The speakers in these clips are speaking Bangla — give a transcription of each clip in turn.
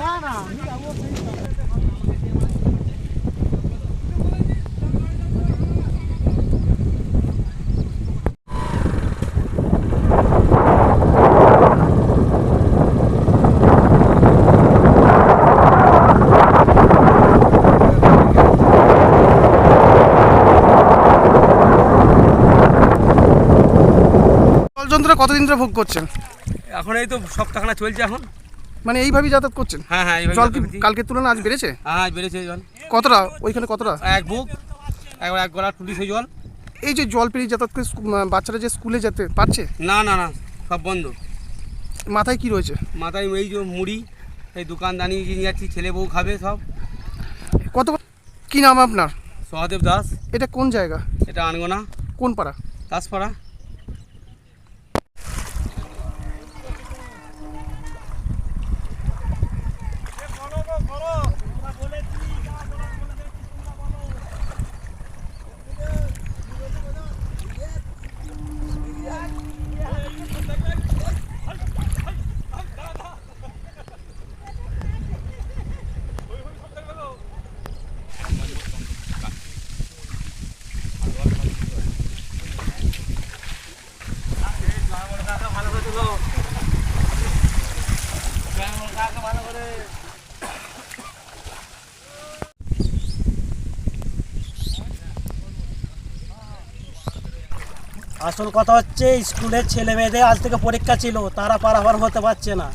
না না। আমি যাব যন্ত্রণা কতদিন ধরে ভোগ করছেন? এখন এই তো সপ্তাহখানা চলছে এখন। মানে এইভাবেই যাতায়াত করছেন? হ্যাঁ হ্যাঁ জল কি। কালকের তুলনায় আজ বেড়েছে? হ্যাঁ আজ বেড়েছে জল। কতটা? ওইখানে কতটা? এক বুক একবার এক গলা টুটি সেই জল। এই যে জল পেরিয়ে যাতায়াত করে বাচ্চারা যে স্কুলে যেতে পারছে? না না না সব বন্ধ। মাথায় কি রয়েছে? মাথায় এই যে মুড়ি এই দোকানদানি নিয়ে যাচ্ছি ছেলে বউ খাবে সব। কত কি নাম আপনার? সহদেব দাস। এটা কোন জায়গা? এটা আনগোনা। কোন পাড়া? দাসপাড়া। আসল কথা হচ্ছে, স্কুলের ছেলে মেয়েদের আজ থেকে পরীক্ষা ছিল, তারা পারাপার হতে পারছে না।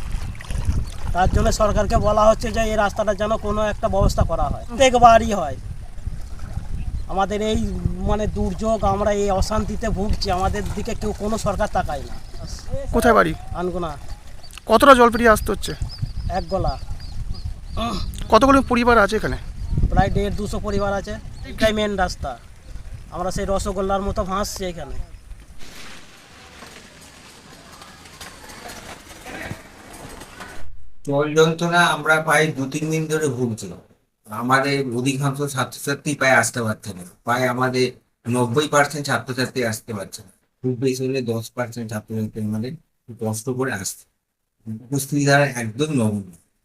তার জন্য সরকারকে বলা হচ্ছে যে, এই রাস্তাটা যেন কোনো একটা ব্যবস্থা করা হয়। প্রত্যেকবারই হয়। আমাদের এই মানে দুর্যোগ আমরা এই অশান্তিতে ভুগছি আমাদের দিকে কেউ কোনো সরকার তাকায় না। কোথায় বাড়ি? আনগোনা। কতটা জল পেরিয়ে আসতে হচ্ছে? এক গলা কতগুলো পরিবার আছে এখানে? প্রায় দেড় দুশো পরিবার আছে। এটাই মেন রাস্তা। আমরা সেই রসগোল্লার মতো ভাসছি এখানে। জল যন্ত্রণা আমরা প্রায় দু তিন দিন ধরে ভুগছি আমাদের অধিকাংশ ছাত্রছাত্রী প্রায় আসতে পারছে না। প্রায় আমাদের নব্বই পার্সেন্ট ছাত্রছাত্রী আসতে পারছে না। খুব বেশি হলে দশ পার্সেন্ট ছাত্রছাত্রী আমাদের কষ্ট করে আসছে। উপস্থিতি দ্বারা একদম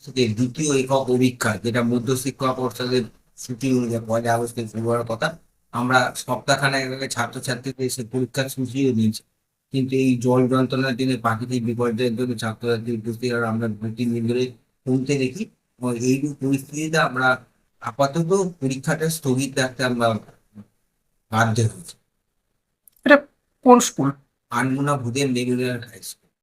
সেটি দ্বিতীয় একক পরীক্ষা যেটা মধ্য শিক্ষা পর্ষদের ছুটি অনুযায়ী পয়লা আগস্টে শুরু হওয়ার কথা, আমরা সপ্তাহখানেক আগে ছাত্রছাত্রীদের সে পরীক্ষার সূচিও দিয়েছি। কিন্তু এই জল যন্ত্রণার দিনে প্রাকৃতিক বিপর্যয়ের জন্য ছাত্রছাত্রী উপস্থিত আমরা দু তিন দিন ধরে কমতে দেখি। এই পরিস্থিতিতে আমরা আপাতত পরীক্ষাটা স্থগিত রাখতে আমরা বাধ্য হয়েছি। এটা কোন স্কুল আনমোনা ভুদেন রেগুলার হাই স্কুল